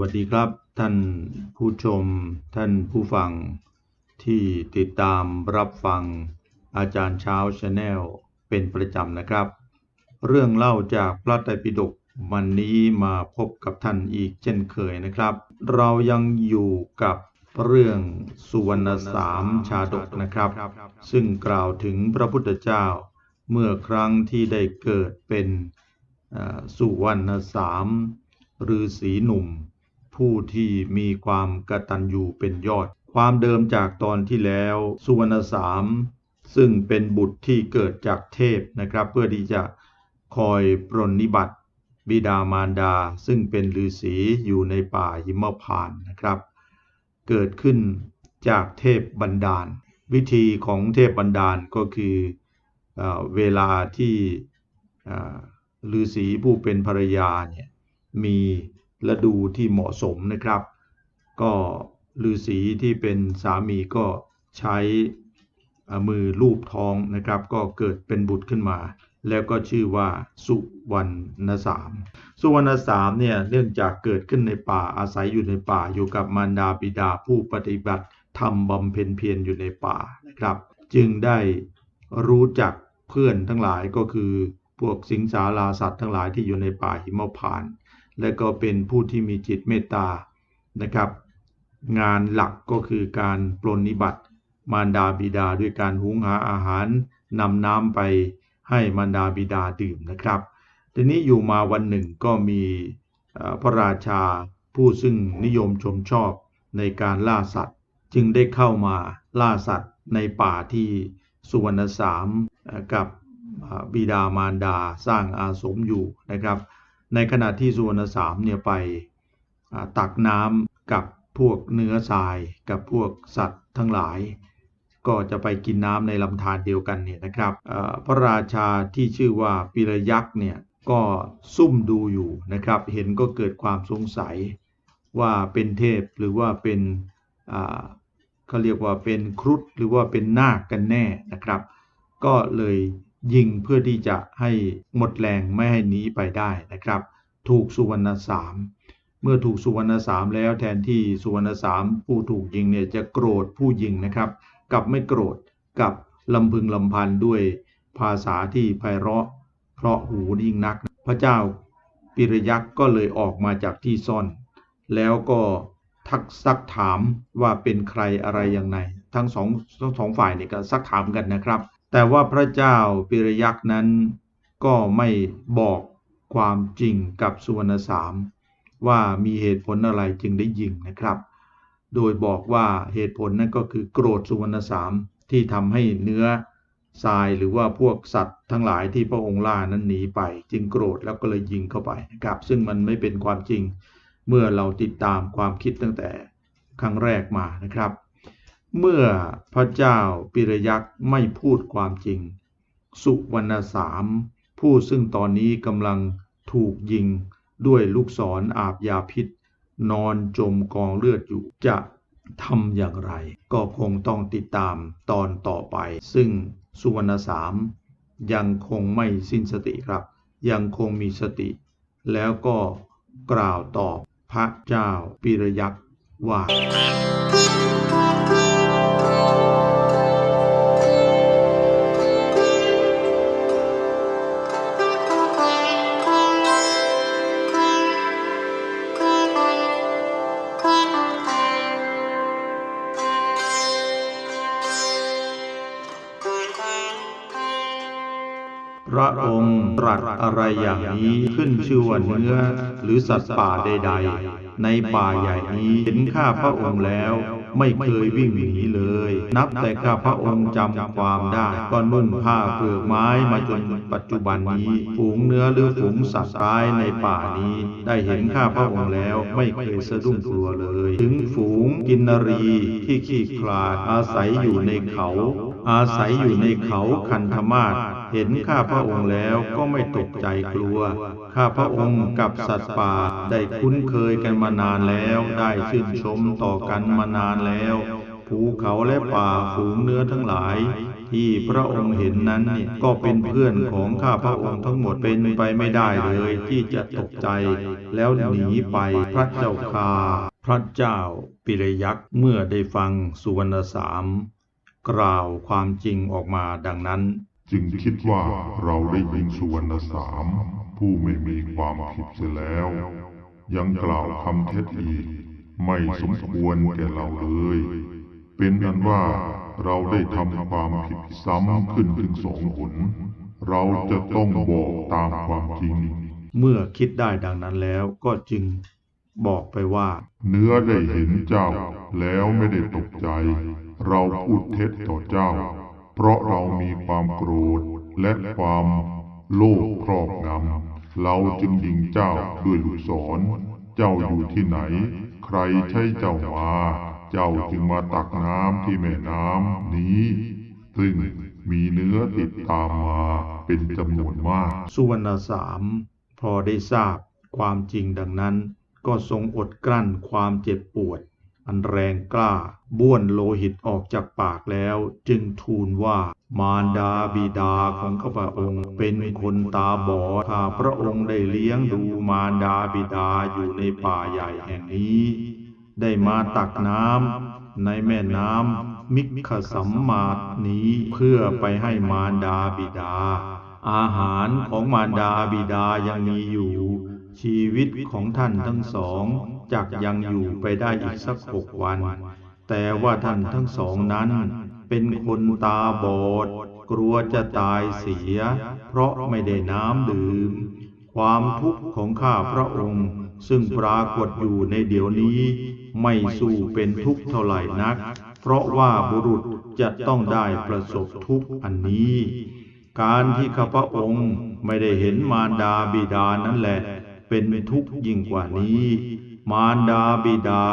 วัสดีครับ ท่านผู้ชม ท่านผู้ฟังที่ติดตามรับฟังอาจารย์เช้าชาแนลเป็นประจำนะครับ เรื่องเล่าจากพระไตรปิฎกวันนี้มาพบกับท่านอีกเช่นเคยนะครับ เรายังอยู่กับเรื่องสุวรรณสามชาดกนะครับ ซึ่งกล่าวถึงพระพุทธเจ้าเมื่อครั้งที่ได้เกิดเป็นสุวรรณสามฤาษีหนุ่ม ผู้ที่มีความกตัญญูเป็นยอด ความเดิมจากตอนที่แล้ว สุวรรณสามซึ่งเป็นบุตรที่เกิดจากเทพนะครับ เพื่อที่จะคอยปรนนิบัติบิดามารดา ซึ่งเป็นฤาษีอยู่ในป่าหิมพานนะครับ เกิดขึ้นจากเทพบันดาล วิธีของเทพบันดาลก็คือเอเวลาที่ฤาษีผู้เป็นภรรยาเนี่ยมี ฤดูที่เหมาะสมนะครับ ก็ฤาษีที่เป็นสามีก็ใช้มือลูบท้องนะครับ ก็เกิดเป็นบุตรขึ้นมา แล้วก็ชื่อว่าสุวรรณสาม สุวรรณสามเนี่ยเนื่องจากเกิดขึ้นในป่าอาศัยอยู่ในป่าอยู่กับมารดาบิดาผู้ปฏิบัติทำบำเพ็ญเพียรอยู่ในป่านะครับ จึงได้รู้จักเพื่อนทั้งหลายก็คือพวกสิงสาราสัตว์ทั้งหลายที่อยู่ในป่าหิมพานต์ และก็เป็นผู้ที่มีจิตเมตตานะครับ งานหลักก็คือการปลนนิบัติมารดาบิดาด้วยการหุงหาอาหารนำน้ำไปให้มารดาบิดาดื่มนะครับ ทีนี้อยู่มาวันหนึ่งก็มีพระราชาผู้ซึ่งนิยมชมชอบในการล่าสัตว์ จึงได้เข้ามาล่าสัตว์ในป่าที่สุวรรณสามกับบิดามารดาสร้างอาสมอยู่นะครับ ในขณะที่สุวรรณสามเนี่ยไปตักน้ำกับพวกเนื้อทรายกับพวกสัตว์ทั้งหลาย ก็จะไปกินน้ำในลำธารเดียวกันเนี่ยนะครับพระราชาที่ชื่อว่าปิรยักษ์เนี่ยก็ซุ่มดูอยู่นะครับ เห็นก็เกิดความสงสัยว่าเป็นเทพหรือว่าเป็นเขาเรียกว่าเป็นครุฑหรือว่าเป็นนาคกันแน่นะครับ ก็เลย ยิงเพื่อที่จะให้หมดแรงไม่ให้หนีไปได้นะครับ ถูกสุวรรณสามเมื่อถูกสุวรรณสามแล้วแทนที่สุวรรณสามผู้ถูกยิงเนี่ยจะโกรธผู้ยิงนะครับกลับไม่โกรธกับลำพึงลำพันด้วยภาษาที่ไพเราะเพราะหูยิ่งนัก พระเจ้าปิรยักษ์ก็เลยออกมาจากที่ซ่อน แล้วก็ทักซักถามว่าเป็นใครอะไรอยังไงทั้งสองทั้งสองฝ่ายเนี่ยก็ซักถามกันนะครับ แต่ว่าพระเจ้าปิรยักษ์นั้นก็ไม่บอกความจริงกับสุวรรณสาม ว่ามีเหตุผลอะไรจึงได้ยิงนะครับ โดยบอกว่าเหตุผลนั่นก็คือโกรธสุวรรณสามที่ทำให้เนื้อทรายหรือว่าพวกสัตว์ทั้งหลายที่พระองค์ล่านั้นหนีไป จึงโกรธแล้วก็เลยยิงเข้าไปนะครับซึ่งมันไม่เป็นความจริงเมื่อเราติดตามความคิดตั้งแต่ครั้งแรกมานะครับ เมื่อพระเจ้าปิรยักษ์ไม่พูดความจริง สุวรรณสามผู้ซึ่งตอนนี้กำลังถูกยิงด้วยลูกศรออาบยาพิษ นอนจมกองเลือดอยู่จะทำอย่างไร ก็คงต้องติดตามตอนต่อไป ซึ่งสุวรรณสามยังคงไม่สิ้นสติครับ ยังคงมีสติ แล้วก็กล่าวตอบพระเจ้าปิรยักษ์ว่า ระองค์ตรัสอะไรอย่างนี้ขึ้นชื่อว่าเนื้อ หรือสัตว์ป่าใด ๆ ในป่าใหญ่นี้เห็นข้าพระองค์แล้ว ไม่เคยวิ่งหนีเลย นับแต่ข้าพระองค์จำความได้ก็นุ่งผ้าเปลือกไม้มาจนปัจจุบันนี้ฝูงเนื้อหรือฝูงสัตว์ร้ายในป่านี้ ได้เห็นข้าพระองค์แล้วไม่เคยสะดุ้งกลัวเลย ถึงฝูงกินนรีที่ขี้คลาดอาศัยอยู่ในเขา อาศัยอยู่ในเขาคันธมาศ เห็นข้าพระองค์แล้วก็ไม่ตกใจกลัว ข้าพระองค์กับสัตว์ป่าได้คุ้นเคยกันมานานแล้ว ได้ชื่นชมต่อกันมานานแล้ว ภูเขาและป่าฝูงเนื้อทั้งหลาย ที่พระองค์เห็นนั้นก็เป็นเพื่อนของข้าพระองค์ทั้งหมดเป็นไปไม่ได้เลยที่จะตกใจ แล้วหนีไปพระเจ้าค่าพระเจ้าปิรยักษ์เมื่อได้ฟังสุวรรณสามกล่าวความจริงออกมาดังนั้น จึงคิดว่าเราได้ยิงสุวรรณสาม ผู้ไม่มีความผิดเสียแล้ว ยังกล่าวคำเท็จอีก ไม่สมควรแก่เราเลย เป็นอันว่าเราได้ทำความผิดซ้ำขึ้นถึงสองหน เราจะต้องบอกตามความจริง เมื่อคิดได้ดังนั้นแล้วก็จึงบอกไปว่า เนื้อได้เห็นเจ้าแล้วไม่ได้ตกใจ เราพูดเท็จต่อเจ้า เพราะเรามีความโกรธและความโลภครอบงำ เราจึงยิงเจ้าด้วยลูกศร เจ้าอยู่ที่ไหน ใครใช่เจ้ามา เจ้าจึงมาตักน้ำที่แม่น้ำนี้ ซึ่งมีเนื้อติดตามมาเป็นจำนวนมาก สุวรรณสามพอได้ทราบความจริงดังนั้น ก็ทรงอดกลั้นความเจ็บปวด อันแรงกล้า บ้วนโลหิตออกจากปากแล้ว จึงทูลว่ามารดาบิดาของข้าพระองค์ เป็นคนตาบอดข้าพระองค์ได้เลี้ยงดูมารดาบิดาอยู่ในป่าใหญ่แห่งนี้ ได้มาตักน้ำในแม่น้ำมิคสัมมาทนี้เพื่อไปให้มารดาบิดา อาหารของมารดาบิดายังมีอยู่ ชีวิตของท่านทั้งสอง จักยังอยู่ไปได้อีกสักหกวัน แต่ว่าท่านทั้งสองนั้น เป็นคนตาบอด กลัวจะตายเสีย เพราะไม่ได้น้ำดื่ม ความทุกข์ของข้าพระองค์ ซึ่งปรากฏอยู่ในเดี๋ยวนี้ ไม่สู้เป็นทุกข์เท่าไหร่นัก เพราะว่าบุรุษจะต้องได้ประสบทุกข์อันนี้ การที่ข้าพระองค์ไม่ได้เห็นมารดาบิดานั่นแหละเป็นทุกข์ยิ่งกว่านี้ มารดาบิดา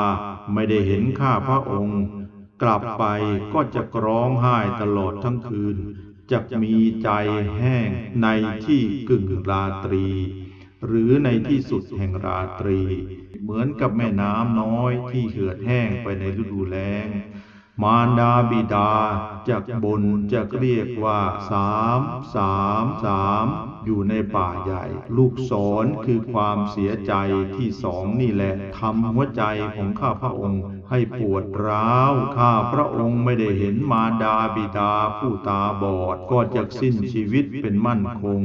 ไม่ได้เห็นข้าพระองค์ กลับไปก็จะร้องไห้ตลอดทั้งคืนจะมีใจแห้งในที่กึ่งราตรี หรือในที่สุดแห่งราตรี เหมือนกับแม่น้ำน้อยที่เหือดแห้งไปในฤดูแล้ง มารดาบิดาจากบนจะเรียกว่าสามสามสามอยู่ในป่าใหญ่ ลูกศรคือความเสียใจที่สองนี่แหละทำหัวใจของข้าพระองค์ให้ปวดร้าว ข้าพระองค์ไม่ได้เห็นมารดาบิดาผู้ตาบอดก็จะสิ้นชีวิตเป็นมั่นคง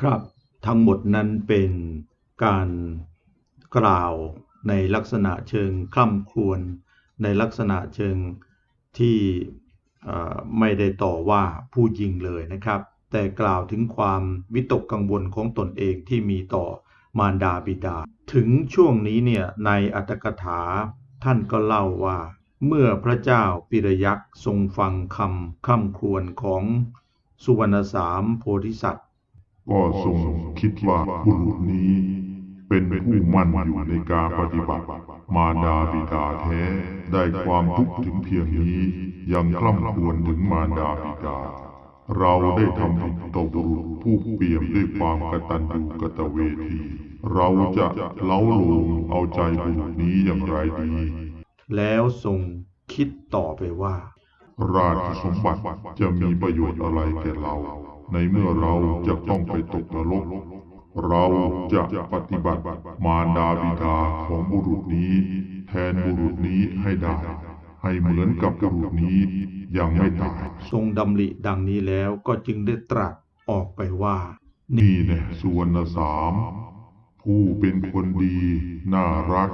ครับทั้งหมดนั้นเป็นการกล่าวในลักษณะเชิงคล่ำครวญในลักษณะเชิงที่ไม่ได้ต่อว่าผู้ยิงเลยนะครับ แต่กล่าวถึงความวิตกกังวลของตนเองที่มีต่อมารดาบิดา ถึงช่วงนี้เนี่ยในอัตถกถาท่านก็เล่าว่า เมื่อพระเจ้าปิรยักษ์ทรงฟังคำคำควญของสุวรรณสามโพธิสัตว์ ก็ทรงคิดว่าบุรุษนี้ เป็นผู้มั่นอยู่ในการปฏิบัติ มารดาบิดาแท้ได้ความทุกข์ถึงเพียงนี้ ยังคล่ำครวญถึงมารดาบิดา เราได้ทำผิดต่อบุรุษผู้เปี่ยมด้วยความกตัญญูกตเวที เราจะเล้าโลมเอาใจบุรุษนี้อย่างไรดี แล้วทรงคิดต่อไปว่า ราชสมบัติจะมีประโยชน์อะไรแก่เรา ในเมื่อเราจะต้องไปตกนรก เราจะปฏิบัติมารดาบิดาของบุรุษนี้ แทนบุรุษนี้ให้ได้ ให้เหมือนกับบุรุษนี้ยังไม่ตาย ทรงดำริดังนี้แล้วก็จึงได้ตรัสออกไปว่า นี่แน่สุวรรณสาม ผู้เป็นคนดี น่ารัก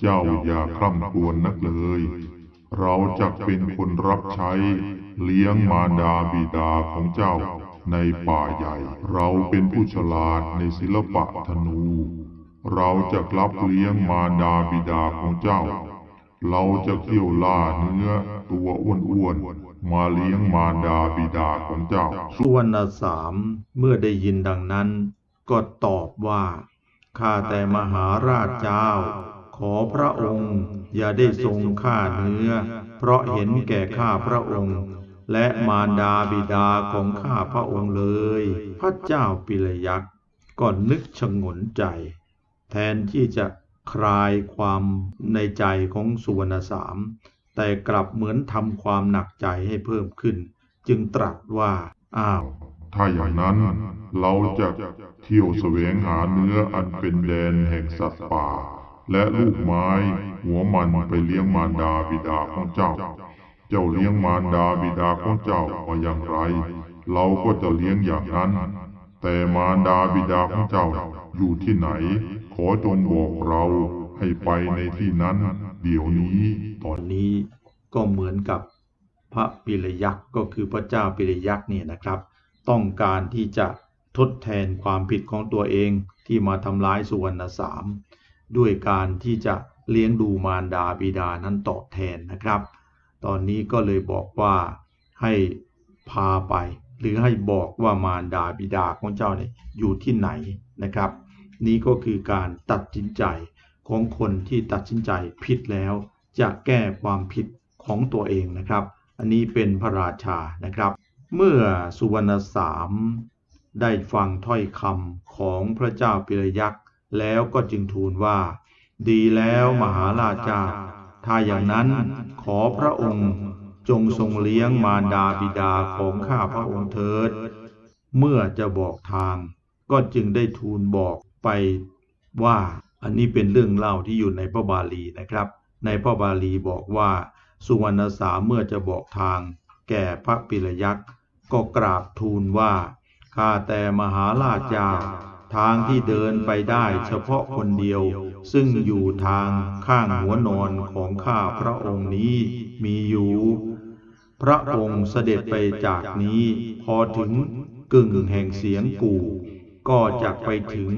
เจ้าอย่าคร่ำครวญนักเลย เราจะเป็นคนรับใช้เลี้ยงมารดาบิดาของเจ้า ในป่าใหญ่ เราเป็นผู้ฉลาดในศิลปะธนู เราจะรับเลี้ยงมารดาบิดาของเจ้า เราจะเขี่ยวล่าเนื้อตัวอ้วนๆมาเลี้ยงมารดาบิดาของเจ้า สุวรรณสามเมื่อได้ยินดังนั้น ก็ตอบว่าข้าแต่มหาราชเจ้า ขอพระองค์อย่าได้ทรงฆ่าเนื้อ เพราะเห็นแก่ข้าพระองค์ และมารดาบิดาของข้าพระองค์เลย พระเจ้าปิลยักษ์ก็นึกชงนใจ แทนที่จะคลายความในใจของสุวรรณสาม แต่กลับเหมือนทำความหนักใจให้เพิ่มขึ้น จึงตรัสว่า อ้าว ถ้าอย่างนั้นเราจะเที่ยวแสวงหาเนื้ออันเป็นแดนแห่งสัตว์ป่า และลูกไม้หัวมันไปเลี้ยงมารดาบิดาของเจ้า เจ้าเลี้ยงมารดาบิดาของเจ้ามาอย่างไร เราก็จะเลี้ยงอย่างนั้น แต่มารดาบิดาของเจ้าอยู่ที่ไหน ขอจงบอกเราให้ไปในที่นั้น เดี๋ยวนี้ตอนนี้ก็เหมือนกับพระปิรยักษ์ก็คือพระเจ้าปิรยักษ์เนี่ยนะครับ ต้องการที่จะทดแทนความผิดของตัวเองที่มาทำร้ายสุวรรณสาม ด้วยการที่จะเลี้ยงดูมารดาบิดานั้นตอบแทนนะครับ ตอนนี้ก็เลยบอกว่าให้พาไป หรือให้บอกว่ามารดาบิดาของเจ้าเนี่ยอยู่ที่ไหนนะครับ นี่ก็คือการตัดสินใจของคนที่ตัดสินใจผิดแล้ว จะแก้ความผิดของตัวเองนะครับ อันนี้เป็นพระราชานะครับ เมื่อสุวรรณสามได้ฟังถ้อยคำของพระเจ้าปิรยักษ์แล้วก็จึงทูลว่า ดีแล้วมหาราชา ถ้าอย่างนั้นขอพระองค์จงทรงเลี้ยงมารดาบิดาของข้าพระองค์เถิด เมื่อจะบอกทาง ก็จึงได้ทูลบอกไปว่าอันนี้เป็นเรื่องเล่าที่อยู่ในพระบาลีนะครับ ในพระบาลีบอกว่า สุวรรณสาเมื่อจะบอกทาง แก่พระปิรยักษ์ก็กราบทูลว่าข้าแต่มหาราชา ทางที่เดินไปได้เฉพาะคนเดียว ซึ่งอยู่ทางข้างหัวนอนของข้าพระองค์นี้มีอยู่ พระองค์เสด็จไปจากนี้พอถึงกึ่งแห่งเสียงกู่ ก็จะไปถึง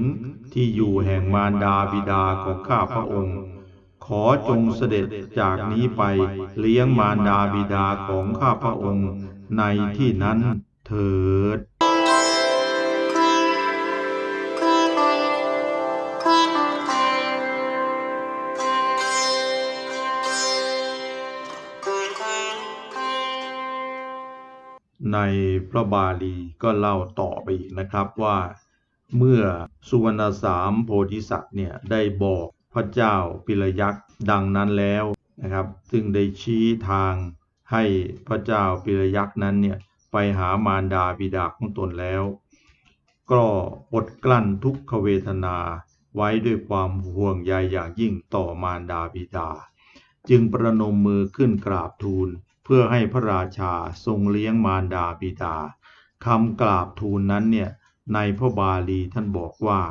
ที่อยู่แห่งมารดาบิดาของข้าพระองค์ ขอจงเสด็จจากนี้ไปเลี้ยงมารดาบิดาของข้าพระองค์ในที่นั้นเถิด ในพระบาลีก็เล่าต่อไปอีกนะครับว่า เมื่อสุวรรณสามโพธิสัตว์เนี่ยได้บอกพระเจ้าปิลยักษ์ดังนั้นแล้วนะครับ ซึ่งได้ชี้ทางให้พระเจ้าปิลยักษ์นั้นเนี่ยไปหามารดาบิดาของตนแล้ว ก็อดกลั้นทุกขเวทนาไว้ด้วยความห่วงใยอย่างยิ่งต่อมารดาบิดา จึงประนมมือขึ้นกราบทูล เพื่อให้พระราชาทรงเลี้ยงมารดาบิดาคำกราบทูลนั้นเนี่ยในพระบาลีท่านบอกว่า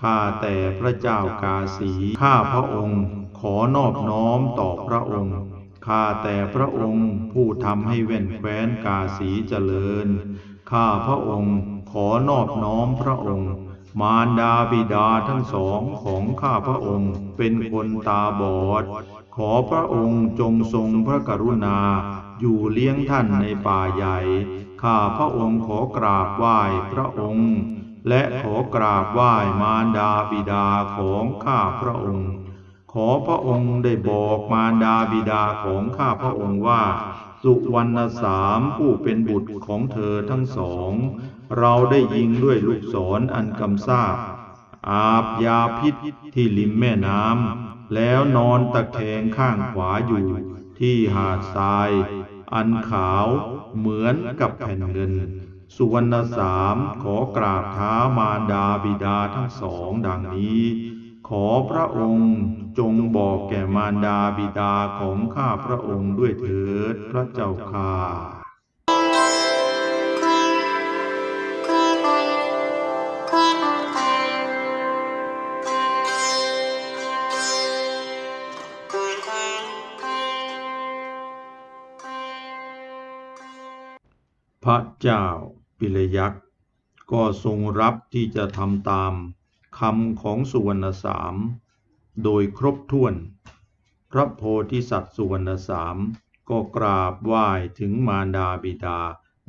ข้าแต่พระเจ้ากาสีข้าพระองค์ ขอนอบน้อมต่อพระองค์ข้าแต่พระองค์ผู้ทำให้แว่นแคว้นกาสีเจริญข้าพระองค์ขอนอบน้อมพระองค์ มารดาบิดาทั้งสองของข้าพระองค์เป็นคนตาบอด ขอพระองค์จงทรงพระกรุณา อยู่เลี้ยงท่านในป่าใหญ่ ข้าพระองค์ขอกราบไหว้พระองค์ และขอกราบไหว้มารดาบิดาของข้าพระองค์ ขอพระองค์ได้บอกมารดาบิดาของข้าพระองค์ว่า สุวรรณสามผู้เป็นบุตรของเธอทั้งสอง เราได้ยิงด้วยลูกศรอันกำซาบอาบยาพิษที่ริมแม่น้ำ แล้วนอนตะแคงข้างขวาอยู่ ที่หาดทราย อันขาวเหมือนกับแผ่นเงิน สุวรรณสามขอกราบเท้ามารดาบิดาทั้งสองดังนี้ ขอพระองค์จงบอกแก่มารดาบิดาของข้าพระองค์ด้วยเถิดพระเจ้าค่า ระเจ้าปิลยักษ์ก็ทรงรับที่จะทำตามคำของสุวรรณสาม โดยครบถ้วน พระโพธิสัตว์สุวรรณสาม ก็กราบไหว้ถึงมารดาบิดา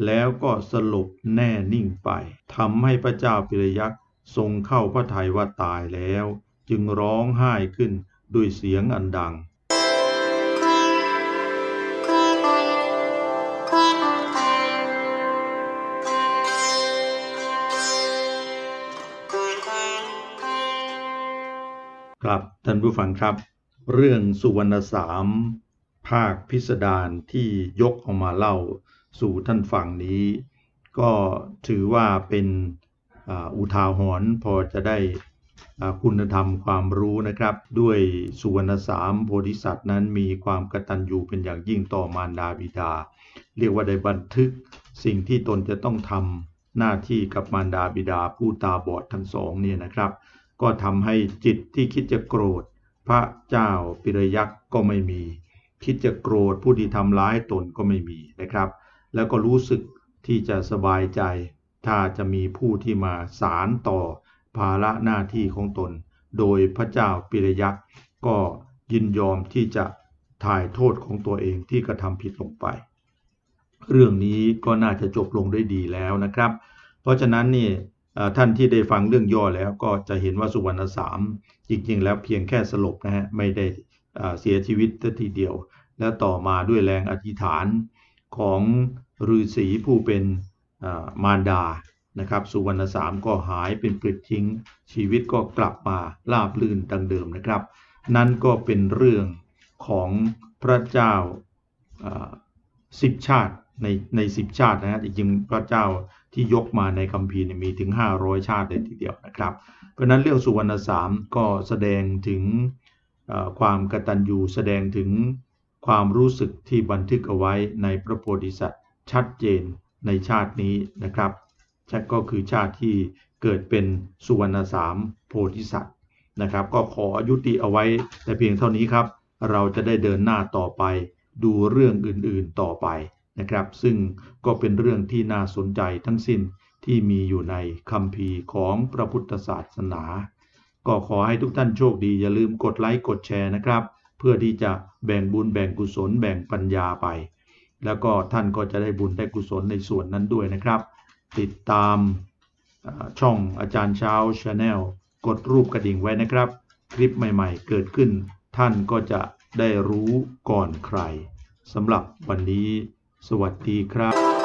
แล้วก็สลบแน่นิ่งไปทำให้พระเจ้าปิลยักษ์ทรงเข้าพระทัยว่าตายแล้ว จึงร้องไห้ขึ้นด้วยเสียงอันดัง ครับท่านผู้ฟังครับ เรื่องสุวรรณสามภาคพิสดารที่ยกออกมาเล่าสู่ท่านฟังนี้ ก็ถือว่าเป็นอุทาหรณ์พอจะได้คุณธรรมความรู้นะครับ ด้วยสุวรรณสามโพธิสัตว์นั้นมีความกตัญญูเป็นอย่างยิ่งต่อมารดาบิดา เรียกว่าได้บันทึกสิ่งที่ตนจะต้องทำหน้าที่กับมารดาบิดาผู้ตาบอดทั้งสองเนี่ยนะครับ ก็ทำให้จิตที่คิดจะโกรธ พระเจ้าปิรยักษ์ก็ไม่มี คิดจะโกรธผู้ที่ทำร้ายตนก็ไม่มีนะครับ แล้วก็รู้สึกที่จะสบายใจ ถ้าจะมีผู้ที่มาสารต่อภาระหน้าที่ของตน โดยพระเจ้าปิรยักษ์ก็ยินยอมที่จะถ่ายโทษของตัวเองที่กระทำผิดลงไป เรื่องนี้ก็น่าจะจบลงด้วยดีแล้วนะครับ เพราะฉะนั้นนี่ ท่านที่ได้ฟังเรื่องย่อแล้วก็จะเห็นว่าสุวรรณสามจริงๆ แล้วเพียงแค่สลบนะฮะไม่ได้เสียชีวิตทีเดียว แล้วต่อมาด้วยแรงอธิษฐานของฤาษีผู้เป็นมารดานะครับสุวรรณสามก็หายเป็นปลิดทิ้ง ชีวิตก็กลับมาราบลื่นดังเดิมนะครับ นั่นก็เป็นเรื่องของพระเจ้าสิบชาติในในสิบชาตินะฮะจริงๆพระเจ้า ที่ยกมาในคัมภีร์มีถึง 500 ชาติเลยทีเดียวนะครับ เพราะนั้นเรื่องสุวรรณสามก็แสดงถึงความกตัญญูแสดงถึงความรู้สึกที่บันทึกเอาไว้ในพระโพธิสัตว์ชัดเจนในชาตินี้นะครับชก็คือชาติที่เกิดเป็นสุวรรณสามโพธิสัตว์นะครับ ก็ขอยุติเอาไว้แต่เพียงเท่านี้ครับ เราจะได้เดินหน้าต่อไปดูเรื่องอื่นๆต่อไป นะครับ ซึ่งก็เป็นเรื่องที่น่าสนใจทั้งสิ้นที่มีอยู่ในคัมภีร์ของพระพุทธศาสนา ก็ขอให้ทุกท่านโชคดี อย่าลืมกดไลค์กดแชร์นะครับ เพื่อที่จะแบ่งบุญแบ่งกุศลแบ่งปัญญาไป แล้วก็ท่านก็จะได้บุญได้กุศลในส่วนนั้นด้วยนะครับ ติดตามช่องอาจารย์เช้าชาแนลกดรูปกระดิ่งไว้นะครับ คลิปใหม่ๆ เกิดขึ้น ท่านก็จะได้รู้ก่อนใครสำหรับวันนี้ สวัสดีครับ